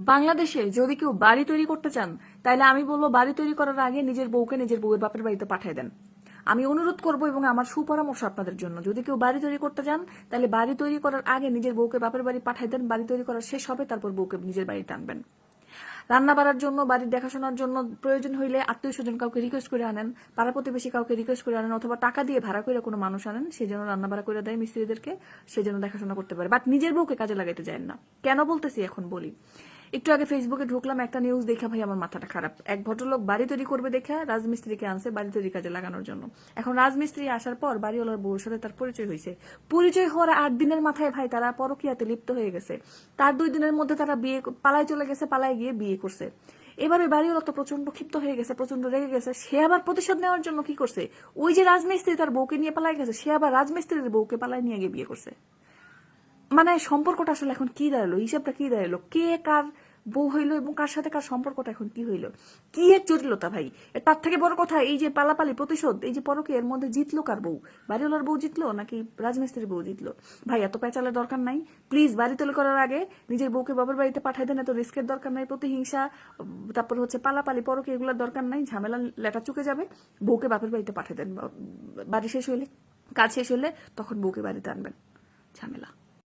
বাংলাদেশে যদি কেউ বাড়ি তৈরি করতে চান তাহলে আমি বলব বাড়ি তৈরি করার আগে নিজের বউকে নিজের বউয়ের বাপের বাড়িতে পাঠিয়ে দেন। আমি অনুরোধ করব এবং আমার সুপরামর্শ আপনাদের জন্য, যদি কেউ বাড়ি তৈরি করতে চান তাহলে বাড়ি তৈরি করার আগে নিজের বউকে বাপের বাড়ি পাঠিয়ে দেন, বাড়ি তৈরি করার শেষ হবে, তারপর বউকে নিজের বাড়িতে আনবেন রান্না বাড়ার জন্য, বাড়ির দেখাশোনার জন্য প্রয়োজন হইলে আত্মীয় স্বজন কাউকে রিকোয়েস্ট করে আনেন, পাড়া প্রতিবেশী কাউকে রিকোয়েস্ট করে আনেন, অথবা টাকা দিয়ে ভাড়া করে কোনো মানুষ আনেন, সে যেন রান্না বাড়া করে দেয় মিস্ত্রিদেরকে, সে যেন দেখাশোনা করতে পারে। বাট নিজের বউকে কাজে লাগাইতে যায় না। কেন বলতেছি এখন বলি? একটু আগে ফেসবুকে ঢুকলাম, একটা নিউজ দেখা ভাই আমার মাথাটা খারাপ। এক ভদ্রলোক বাড়ি তৈরি করবে দেখে রাজমিস্ত্রিকে আনছে বাড়ি তৈরি কাজে লাগানোর জন্য। এখন রাজমিস্ত্রি আসার পর বাড়িওয়ালার বউর সাথে তার পরিচয় হয়েছে। পরিচয় হওয়ার আট দিনের মাথায় ভাই তারা পরকিয়াতে লিপ্ত হয়ে গেছে। তার দুই দিনের মধ্যে তারা বিয়ে পালায় চলে গেছে, পালায় গিয়ে বিয়ে করছে। এবারে বাড়িওয়ালা তো প্রচণ্ড ক্ষিপ্ত হয়ে গেছে প্রচণ্ড রেগে গেছে। সে আবার প্রতিশোধ নেওয়ার জন্য কি করছে? ওই যে রাজমিস্ত্রি তার বউকে নিয়ে পালায় গেছে, সে আবার রাজমিস্ত্রির বউকে পালায় নিয়ে গিয়ে বিয়ে করছে। মানে সম্পর্কটা আসলে এখন কি দাঁড়াল? হিসাবটা কি দাঁড়াল? কে কার বউ হইল এবং কার সাথে কার সম্পর্কটা এখন কি হইল? কি এর জটিলতা ভাই? তার থেকে বড় কথা, এই যে পালাপালি, প্রতিশোধ, এই যে পরকে এর মধ্যে জিতলো কার বউ? বাড়িওয়ালার বউ জিতলো নাকি রাজমিস্ত্রির বউ জিতলো? ভাই, এত পেঁচালের দরকার নাই। প্লিজ বাড়ি তৈরি করার আগে নিজের বউকে বাবার বাড়িতে পাঠাই দেন, এত রিস্কের দরকার নাই, প্রতিহিংসা, তারপর হচ্ছে পালাপালি পরকে এগুলোর দরকার নাই, ঝামেলা লেটা চুকে যাবে। বউকে বাপের বাড়িতে পাঠিয়ে দেন। বাড়ি শেষ হইলে, কাজ শেষ হলে তখন বউকে বাড়িতে আনবেন। ঝামেলা।